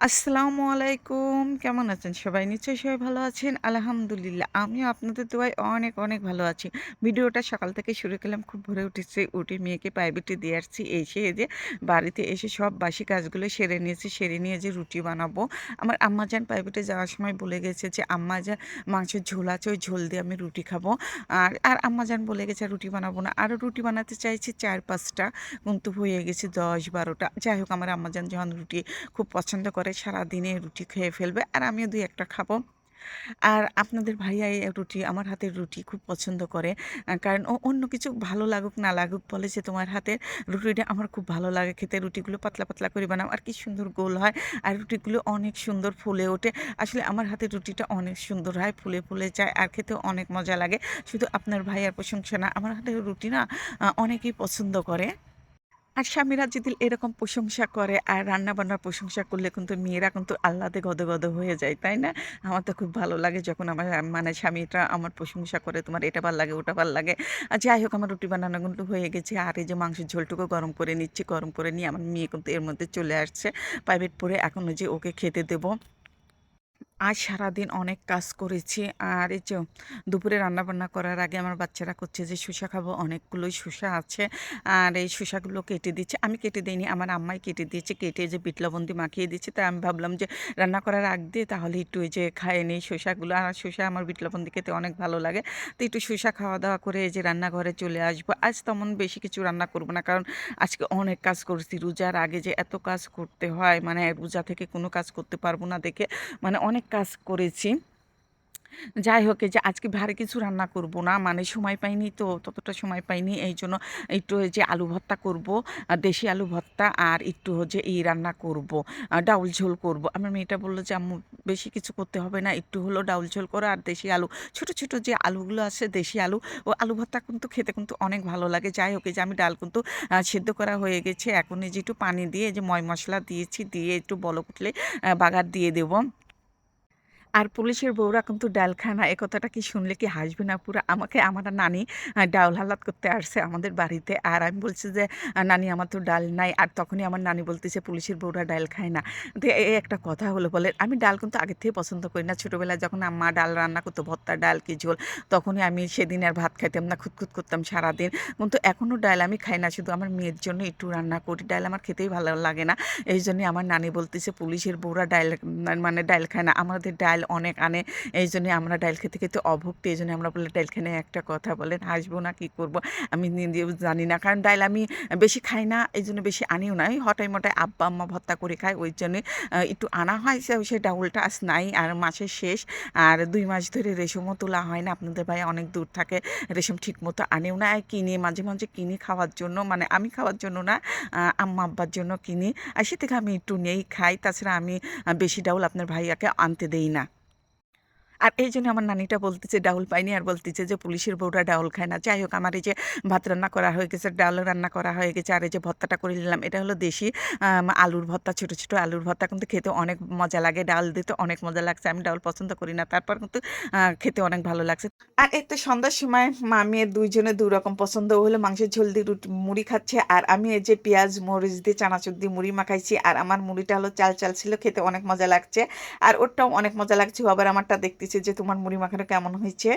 আসসালামু আলাইকুম। কেমন আছেন সবাই? নিশ্চয়ই সবাই ভালো আছেন। আলহামদুলিল্লাহ, আমিও আপনাদের দোয়ায় অনেক অনেক ভালো আছি। ভিডিওটা সকাল থেকে শুরু করলাম, খুব ভোরে উঠেছে, উঠে মেয়েকে প্রাইভেটে দিয়ে আসছি। এসে যে বাড়িতে এসে সব বাসি কাজগুলো সেরে নিয়েছি, সেরে নিয়ে যে রুটি বানাবো। আমার আম্মা যান প্রাইভেটে যাওয়ার সময় বলে গেছে যে, আম্মা যা, মাংসের ঝোল আছে, ওই ঝোল দিয়ে আমি রুটি খাব। আর আর আম্মা যান বলে গেছে, রুটি বানাবো না। আরও রুটি বানাতে চাইছি চার, পাঁচটা। কিন্তু হয়ে গেছে দশ, বারোটা। যাই হোক, আমার আম্মা যান যখন রুটি খুব পছন্দ করে সারাদিনে রুটি খেয়ে ফেলবে আর আমিও দুই একটা খাব। আর আপনাদের ভাইয়া এই রুটি, আমার হাতের রুটি খুব পছন্দ করে। কারণ ও অন্য কিছু ভালো লাগুক না লাগুক বলে যে তোমার হাতের রুটিটা আমার খুব ভালো লাগে। খেতে রুটিগুলো পাতলা পাতলা করে বানাও, আর কি সুন্দর গোল হয়। আর রুটিগুলো অনেক সুন্দর ফুলে ওঠে। আসলে আমার হাতের রুটিটা অনেক সুন্দর হয়, ফুলে ফুলে যায় আর খেতেও অনেক মজা লাগে। শুধু আপনার ভাইয়ার প্রশংসা না, আমার হাতের রুটি না অনেকেই পছন্দ করে। আর স্বামীরা যদি এরকম প্রশংসা করে আর রান্না-বান্নার প্রশংসা করলে কিন্তু মেয়েরা কিন্তু আহ্লাদে গদগদ হয়ে যায়, তাই না? আমার তো খুব ভালো লাগে যখন আমার মানে স্বামীটা আমার প্রশংসা করে, "তোমার এটা ভালো লাগে, ওটা ভালো লাগে।" আর যাই হোক আমার রুটি বানানো কিন্তু হয়ে গেছে। আর এই যে মাংসের ঝোলটুকু গরম করে নিচ্ছি। গরম করে নিয়ে আমার মেয়ে কিন্তু এর মধ্যে চলে আসছে। প্রাইভেট পড়ে এখন ওই যে ওকে খেতে দেব। আজ সারাদিন অনেক কাজ করেছি। আর এই যে দুপুরে রান্নাবান্না করার আগে আমার বাচ্চারা করছে যে শসা খাব, অনেকগুলোই শসা আছে। আর এই শসাগুলো কেটে দিচ্ছে। আমি কেটে দিইনি আমার আম্মাই কেটে দিয়েছে। কেটে যে বিট লবণ মাখিয়ে দিয়েছে। তাই আমি ভাবলাম যে রান্না করার আগ দিয়ে তাহলে একটু যে খাইয়ে নেই শসাগুলো। আর শসা আমার বিট লবণ খেতে অনেক ভালো লাগে। তো একটু শসা খাওয়া-দাওয়া করে এই যে রান্নাঘরে চলে আসব। আজ তেমন বেশি কিছু রান্না করব না। কারণ আজকে অনেক কাজ করছি। রোজার আগে যে এত কাজ করতে হয়, মানে রোজা থেকে কোনো কাজ করতে পারব না দেখে মানে অনেক কাজ করেছি। যাই হোক যে আজকে ভারী কিছু রান্না করব না। মানে সময় পাইনি তো, ততটা সময় পাইনি। এই জন্য একটু যে আলু ভর্তা করব। দেশি আলু ভর্তা আর একটু হচ্ছে এই রান্না করব। ডাউল ঝোল করব। আমার মেয়েটা বলল যে, "আম্মু বেশি কিছু করতে হবে না। একটু হলো ডাউল ঝোল করো আর দেশি আলু" ছোট, ছোট যে আলুগুলো আছে দেশি আলু, ও আলু ভর্তা কিন্তু খেতে কিন্তু অনেক ভালো লাগে। যাই হোক যে আমি ডাল কিন্তু সেদ্ধ করা হয়ে গেছে। এখন এই যে একটু পানি দিয়ে যে ময় মশলা দিয়েছি, দিয়ে একটু বলক উঠলে বাগার দিয়ে দেব। আর পুলিশের বউরা কিন্তু ডাল খায় না। এ কথাটা কি শুনলে কি হাসবে না আপুরা? আমাকে আমার নানি ডাল হালাত করতে আসছে আমাদের বাড়িতে। আর আমি বলছি যে, "নানি আমার তো ডাল নাই।" আর তখনই আমার নানি বলতেছে, "পুলিশের বউরা ডাল খায় না।" তো এ এ একটা কথা হলো বলে আমি ডাল কিন্তু আগের থেকে পছন্দ করি না। ছোটোবেলায় যখন আম্মা ডাল রান্না করতো, ভর্তা, ডাল কি ঝোল, তখনই আমি সেদিন আর ভাত খাইতাম না। খুঁতখুঁত করতাম সারাদিন। কিন্তু এখনও ডাল আমি খাই না। শুধু আমার মেয়ের জন্য একটু রান্না করি। ডাল আমার খেতেই ভালো লাগে না। এইজন্যই আমার নানি বলতেছে, "পুলিশের বউরা ডাল মানে ডাল খায় না।" আমাদের ডাল অনেক আনে। এইজন্যে আমরা ডাইল খেতে, খেতে অভুক্ত। এজন্য আমরা বলি ডাইল খেয়ে একটা কথা বলেন, হাসবো না কি করব? আমি জানি না। কারণ ডাইল আমি বেশি খাই না, এই জন্য বেশি আনিও না। ওই হটাই-মটাই আব্বা-আম্মা ভর্তা করে খাই ওই জন্যে একটু আনা হয়। সে ডাউলটা আজ নাই। আর মাসের শেষ। আর দুই মাস ধরে রেশমও তোলা হয় না। আপনাদের ভাই অনেক দূর থাকে। রেশম ঠিকমতো আনেও না। কিনে মাঝে, মাঝে কিনি খাওয়ার জন্য। মানে আমি খাওয়ার জন্য না, আ আম্মা-আব্বার জন্য কিনি। আর সে থেকে আমি একটু নেই, খাই। তাছাড়া আমি বেশি ডাউল আপনার ভাইয়াকে আনতে দেই না। আর এই জন্য আমার নানিটা বলতেছে ডাউল পাইনি আর বলতেছে যে পুলিশের বউরা ডাউল খায় না। যাই হোক আমার এই যে ভাত রান্না করা হয়ে গেছে, ডাল রান্না করা হয়ে গেছে আর এই যে ভর্তাটা করে নিলাম। এটা হলো দেশি আলুর ভর্তা, ছোটো ছোটো আলুর ভর্তা কিন্তু খেতে অনেক মজা লাগে। ডাল দিতে অনেক মজা লাগছে। আমি ডাউল পছন্দ করি না। তারপর কিন্তু খেতে অনেক ভালো লাগছে। আর এই তো সন্ধ্যার সময় মা মেয়ে ২ জনের ২ রকম পছন্দ। হলো মাংসের ঝোল দিয়ে রুটি মুড়ি খাচ্ছে আর আমি এই যে পেঁয়াজ, মরিচ দিয়ে চানাচুর দিয়ে মুড়ি মাখাইছি। আর আমার মুড়িটা হলো চাল, চাল ছিল। খেতে অনেক মজা লাগছে। আর ওরটাও অনেক মজা লাগছে। আবার আমারটা দেখতেছে যে, "তোমার মুড়ি মাখাটা কেমন হয়েছে?"